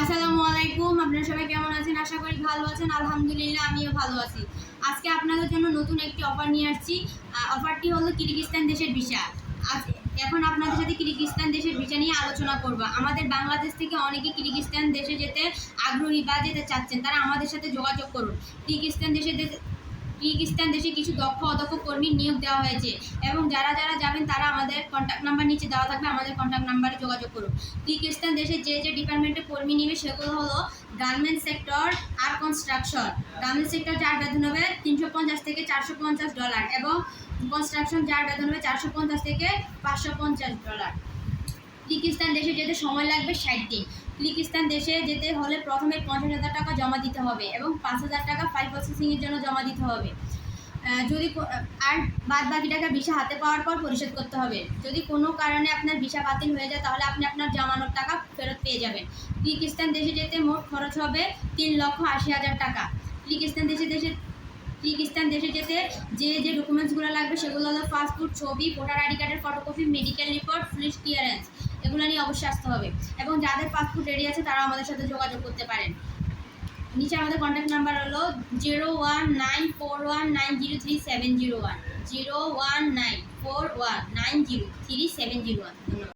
আসসালামু আলাইকুম, আপনারা সবাই কেমন আছেন? আশা করি ভালো আছেন, আলহামদুলিল্লাহ আমিও ভালো আছি। আজকে আপনাদের জন্য নতুন একটি অফার নিয়ে আসছি। অফারটি হলো কিরগিস্তান দেশের ভিসা। এখন আপনাদের সাথে কিরগিস্তান দেশের ভিসা নিয়ে আলোচনা করব। আমাদের বাংলাদেশ থেকে অনেকে কিরগিস্তান দেশে যেতে আগ্রহী বা যেতে চাচ্ছেন, তারা আমাদের সাথে যোগাযোগ করুন। কিরগিস্তান দেশে কিরগিস্তান দেশে কিছু দক্ষ, অদক্ষ কর্মীর নিয়োগ দেওয়া হয়েছে এবং যারা যারা যাবেন তারা আমাদের কন্ট্যাক্ট নাম্বার নিচে দেওয়া থাকবে, আমাদের কন্ট্যাক্ট নাম্বারে যোগাযোগ করুন। কিরগিস্তান দেশে যে যে ডিপার্টমেন্টে কর্মী নেবে সেগুলো হলো গার্মেন্টস সেক্টর আর কনস্ট্রাকশন গার্মেন্টস সেক্টর যার বেতন হবে তিনশো পঞ্চাশ থেকে চারশো পঞ্চাশ ডলার এবং কনস্ট্রাকশন যার বেতন হবে চারশো পঞ্চাশ থেকে পাঁচশো পঞ্চাশ ডলার কিরগিস্তান দেশে যেতে সময় লাগবে ষাট দিন। কিরগিস্তান দেশে যেতে হলে প্রথমে পঞ্চাশ হাজার টাকা জমা দিতে হবে এবং পাঁচ হাজার টাকা ফাইল প্রসেসিংয়ের জন্য জমা দিতে হবে। যদি আর বাদ বাকি টাকা ভিসা হাতে পাওয়ার পর পরিশোধ করতে হবে। যদি কোনো কারণে আপনার ভিসা বাতিল হয়ে যায়, তাহলে আপনি আপনার জমানোর টাকা ফেরত পেয়ে যাবেন। কিরগিস্তান দেশে যেতে মোট খরচ হবে তিন লক্ষ আশি হাজার টাকা। কিরগিস্তান দেশে দেশে কিরগিস্তান দেশে যেতে যে যে ডকুমেন্টসগুলো লাগবে, সেগুলো হলো পাসপোর্ট ছবি ভোটার আইডি কার্ডের photocopy medical report police clearance এগুলো নিয়ে অবশ্যই আসতে হবে। এবং যাদের পাসপোর্ট রেডি আছে তারা আমাদের সাথে যোগাযোগ করতে পারেন। নিচে আমাদের কন্ট্যাক্ট নাম্বার হলো zero one nine four one nine zero three seven zero one zero one nine four one nine zero three seven zero one ধন্যবাদ।